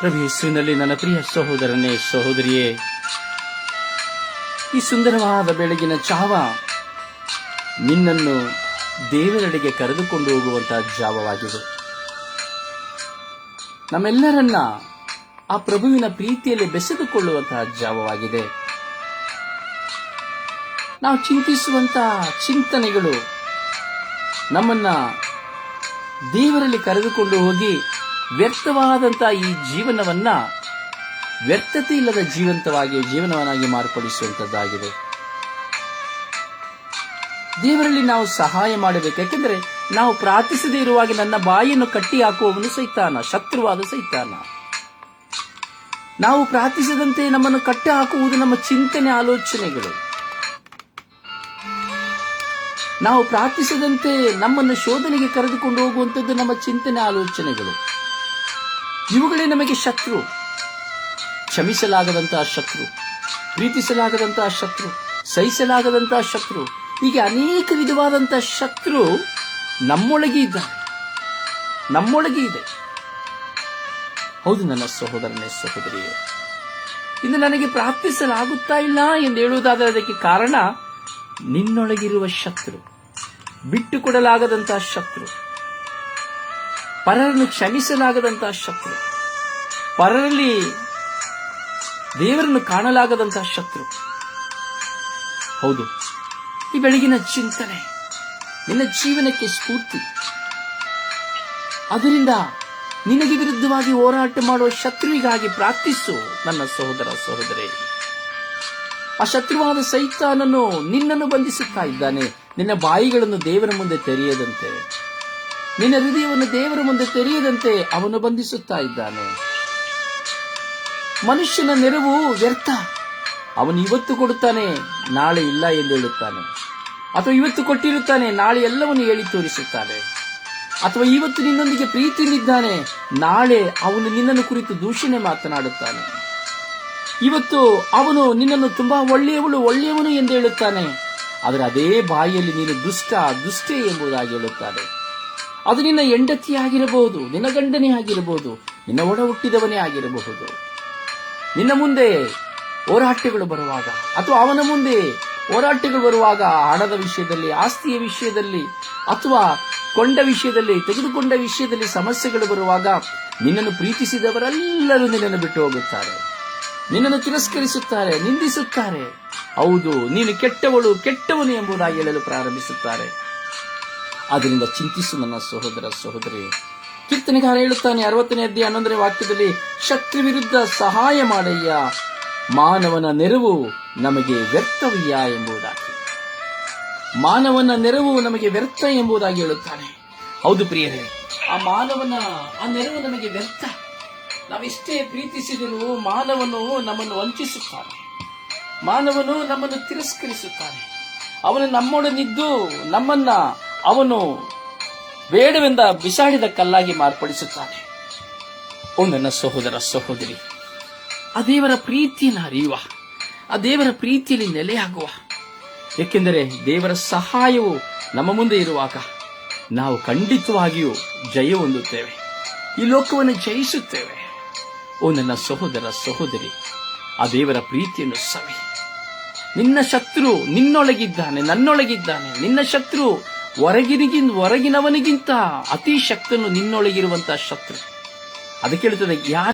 ಪ್ರಭು ನನ್ನ ಪ್ರಿಯ ಸಹೋದರನೇ ಸಹೋದರಿಯೇ, ಈ ಸುಂದರವಾದ ಬೆಳಗಿನ ಚಾವ ನಿನ್ನನ್ನು ದೇವರೆಡೆಗೆ ಕರೆದುಕೊಂಡು ಹೋಗುವಂತಹ ಜಾವವಾಗಿದೆ. ನಮ್ಮೆಲ್ಲರನ್ನ ಆ ಪ್ರಭುವಿನ ಪ್ರೀತಿಯಲ್ಲಿ ಬೆಸೆದುಕೊಳ್ಳುವಂತಹ ಜಾವವಾಗಿದೆ. ನಾವು ಚಿಂತಿಸುವಂತಹ ಚಿಂತನೆಗಳು ನಮ್ಮನ್ನ ದೇವರಲ್ಲಿ ಕರೆದುಕೊಂಡು ಹೋಗಿ ವ್ಯರ್ಥವಾದಂತಹ ಈ ಜೀವನವನ್ನ ವ್ಯರ್ಥತೆ ಇಲ್ಲದ ಜೀವಂತವಾಗಿ, ಜೀವನವನ್ನಾಗಿ ಮಾರ್ಪಡಿಸುವಂತದ್ದಾಗಿದೆ ದೇವರಲ್ಲಿ ನಾವು ಸಹಾಯ ಮಾಡಬೇಕು. ಯಾಕೆಂದ್ರೆ ನಾವು ಪ್ರಾರ್ಥಿಸದೇ ಇರುವಾಗ ನನ್ನ ಬಾಯಿಯನ್ನು ಕಟ್ಟಿ ಹಾಕುವವನು ಸೈತಾನ, ಶತ್ರುವಾದ ಸೈತಾನ. ನಾವು ಪ್ರಾರ್ಥಿಸದಂತೆ ನಮ್ಮನ್ನು ಕಟ್ಟಿ ಹಾಕುವುದು ನಮ್ಮ ಚಿಂತನೆ, ಆಲೋಚನೆಗಳು. ನಾವು ಪ್ರಾರ್ಥಿಸದಂತೆ ನಮ್ಮನ್ನು ಶೋಧನೆಗೆ ಕರೆದುಕೊಂಡು ಹೋಗುವಂಥದ್ದು ನಮ್ಮ ಚಿಂತನೆ, ಆಲೋಚನೆಗಳು. ಇವುಗಳೇ ನಮಗೆ ಶತ್ರು. ಕ್ಷಮಿಸಲಾಗದಂತಹ ಶತ್ರು, ಪ್ರೀತಿಸಲಾಗದಂತಹ ಶತ್ರು, ಸಹಿಸಲಾಗದಂತಹ ಶತ್ರು, ಹೀಗೆ ಅನೇಕ ವಿಧವಾದಂತಹ ಶತ್ರು ನಮ್ಮೊಳಗೆ ಇದ್ದಾರೆ. ನಮ್ಮೊಳಗೆ ಇದೆ. ಹೌದು ನನ್ನ ಸಹೋದರನೇ, ಸಹೋದರಿಯೇ, ಇಂದು ನನಗೆ ಪ್ರಾರ್ಥಿಸಲಾಗುತ್ತಾ ಇಲ್ಲ ಎಂದು ಹೇಳುವುದಾದರೆ ಅದಕ್ಕೆ ಕಾರಣ ನಿನ್ನೊಳಗಿರುವ ಶತ್ರು, ಬಿಟ್ಟುಕೊಡಲಾಗದಂತಹ ಶತ್ರು ಪರರನ್ನು ಕ್ಷಮಿಸಲಾಗದಂತಹ ಶತ್ರು. ಪರರಲ್ಲಿ ದೇವರನ್ನು ಕಾಣಲಾಗದಂತಹ ಶತ್ರು. ಹೌದು. ಈ ಬೆಳಗಿನ ಚಿಂತನೆ ನಿನ್ನ ಜೀವನಕ್ಕೆ ಸ್ಫೂರ್ತಿ. ಅದರಿಂದ ನಿನಗೆ ವಿರುದ್ಧವಾಗಿ ಹೋರಾಟ ಮಾಡುವ ಶತ್ರುವಿಗಾಗಿ ಪ್ರಾರ್ಥಿಸು, ನನ್ನ ಸಹೋದರ ಸಹೋದರಿ. ಆ ಶತ್ರುವಾದ ಸೈತಾನನು ನಿನ್ನನ್ನು ಬಂಧಿಸುತ್ತಾ ಇದ್ದಾನೆ. ನಿನ್ನ ಬಾಯಿಗಳನ್ನು ದೇವರ ಮುಂದೆ ತೆರೆಯದಂತೆ. ನಿನ್ನ ಹೃದಯವನ್ನು ದೇವರ ಮುಂದೆ ತೆರೆಯದಂತೆ ಅವನು ಬಂಧಿಸುತ್ತಾ ಇದ್ದಾನೆ. ಮನುಷ್ಯನ ನೆರವು ವ್ಯರ್ಥ. ಅವನು ಇವತ್ತು ಕೊಡುತ್ತಾನೆ, ನಾಳೆ ಇಲ್ಲ ಎಂದು ಹೇಳುತ್ತಾನೆ. ಅಥವಾ ಇವತ್ತು ಕೊಟ್ಟಿರುತ್ತಾನೆ, ನಾಳೆ ಎಲ್ಲವನ್ನು ಹೇಳಿ ತೋರಿಸುತ್ತಾನೆ. ಅಥವಾ ಇವತ್ತು ನಿನ್ನೊಂದಿಗೆ ಪ್ರೀತಿಯಲ್ಲಿದ್ದಾನೆ, ನಾಳೆ ಅವನು ನಿನ್ನನ್ನು ಕುರಿತು ದೂಷಣೆ ಮಾತನಾಡುತ್ತಾನೆ. ಇವತ್ತು ಅವನು ನಿನ್ನನ್ನು ತುಂಬಾ ಒಳ್ಳೆಯವಳು, ಒಳ್ಳೆಯವನು ಎಂದು ಹೇಳುತ್ತಾನೆ. ಆದರೆ ಅದೇ ಬಾಯಿಯಲ್ಲಿ ನೀನು ದುಷ್ಟ, ದುಷ್ಟೇ ಎಂಬುದಾಗಿ ಹೇಳುತ್ತಾನೆ. ಅದು ನಿನ್ನ ಹೆಂಡತಿ ಆಗಿರಬಹುದು, ನಿನ್ನ ಗಂಡನೇ ಆಗಿರಬಹುದು, ನಿನ್ನ ಒಡ ಹುಟ್ಟಿದವನೇ ಆಗಿರಬಹುದು. ನಿನ್ನ ಮುಂದೆ ಹೋರಾಟಗಳು ಬರುವಾಗ, ಅಥವಾ ಅವನ ಮುಂದೆ ಹೋರಾಟಗಳು ಬರುವಾಗ ಹಣದ ವಿಷಯದಲ್ಲಿ, ಆಸ್ತಿಯ ವಿಷಯದಲ್ಲಿ, ಅಥವಾ ಕೊಂಡ ವಿಷಯದಲ್ಲಿ, ತೆಗೆದುಕೊಂಡ ವಿಷಯದಲ್ಲಿ ಸಮಸ್ಯೆಗಳು ಬರುವಾಗ ನಿನ್ನನ್ನು ಪ್ರೀತಿಸಿದವರೆಲ್ಲರೂ ನಿನ್ನನ್ನು ಬಿಟ್ಟು ಹೋಗುತ್ತಾರೆ. ನಿನ್ನನ್ನು ತಿರಸ್ಕರಿಸುತ್ತಾರೆ, ನಿಂದಿಸುತ್ತಾರೆ. ಹೌದು, ನೀನು ಕೆಟ್ಟವಳು, ಕೆಟ್ಟವನು ಎಂಬುದಾಗಿ ಹೇಳಲು ಪ್ರಾರಂಭಿಸುತ್ತಾರೆ. ಅದರಿಂದ ಚಿಂತಿಸು ನನ್ನ ಸಹೋದರ ಸಹೋದರಿ. ಕೀರ್ತನೆಗಾರ ಹೇಳುತ್ತಾನೆ, ಅರವತ್ತನೇ ಅಧ್ಯಾಯ ಹನ್ನೊಂದನೇ ವಾಕ್ಯದಲ್ಲಿ, ಶತ್ರು ವಿರುದ್ಧ ಸಹಾಯ ಮಾಡಯ್ಯ, ಮಾನವನ ನೆರವು ನಮಗೆ ವ್ಯರ್ಥವಯ್ಯ ಎಂಬುದಾಗಿ. ಮಾನವನ ನೆರವು ನಮಗೆ ವ್ಯರ್ಥ ಎಂಬುದಾಗಿ ಹೇಳುತ್ತಾನೆ. ಹೌದು ಪ್ರಿಯರೇ, ಆ ಮಾನವನ, ಆ ನೆರವು ನಮಗೆ ವ್ಯರ್ಥ. ನಾವೆಷ್ಟೇ ಪ್ರೀತಿಸಿದರೂ ಮಾನವನು ನಮ್ಮನ್ನು ವಂಚಿಸುತ್ತಾನೆ. ಮಾನವನು ನಮ್ಮನ್ನು ತಿರಸ್ಕರಿಸುತ್ತಾನೆ. ಅವನು ನಮ್ಮೊಡನಿದ್ದು ನಮ್ಮನ್ನ ಅವನು ಬೇಡವೆಂದ ಬಿಸಾಡಿದ ಕಲ್ಲಾಗಿ ಮಾರ್ಪಡಿಸುತ್ತಾನೆ. ಓ ನನ್ನ ಸಹೋದರ ಸಹೋದರಿ, ಆ ದೇವರ ಪ್ರೀತಿಯನ್ನು ಅರಿಯುವ, ಆ ದೇವರ ಪ್ರೀತಿಯಲ್ಲಿ ನೆಲೆಯಾಗುವ. ಏಕೆಂದರೆ ದೇವರ ಸಹಾಯವು ನಮ್ಮ ಮುಂದೆ ಇರುವಾಗ ನಾವು ಖಂಡಿತವಾಗಿಯೂ ಜಯ ಹೊಂದುತ್ತೇವೆ, ಈ ಲೋಕವನ್ನು ಜಯಿಸುತ್ತೇವೆ. ಓ ನನ್ನ ಸಹೋದರ ಸಹೋದರಿ, ಆ ದೇವರ ಪ್ರೀತಿಯನ್ನು ಸವಿ ನಿನ್ನ ಶತ್ರು ನಿನ್ನೊಳಗಿದ್ದಾನೆ, ನನ್ನೊಳಗಿದ್ದಾನೆ, ನಿನ್ನ ಶತ್ರು ಹೊರಗಿನಿಗಿಂತ ಹೊರಗಿನವನಿಗಿಂತ ಅತಿ ಶಕ್ತನು ನಿನ್ನೊಳಗಿರುವಂತಹ ಶತ್ರು. ಅದಕ್ಕೆ ಹೇಳ್ತದೆ ಯಾಕೆ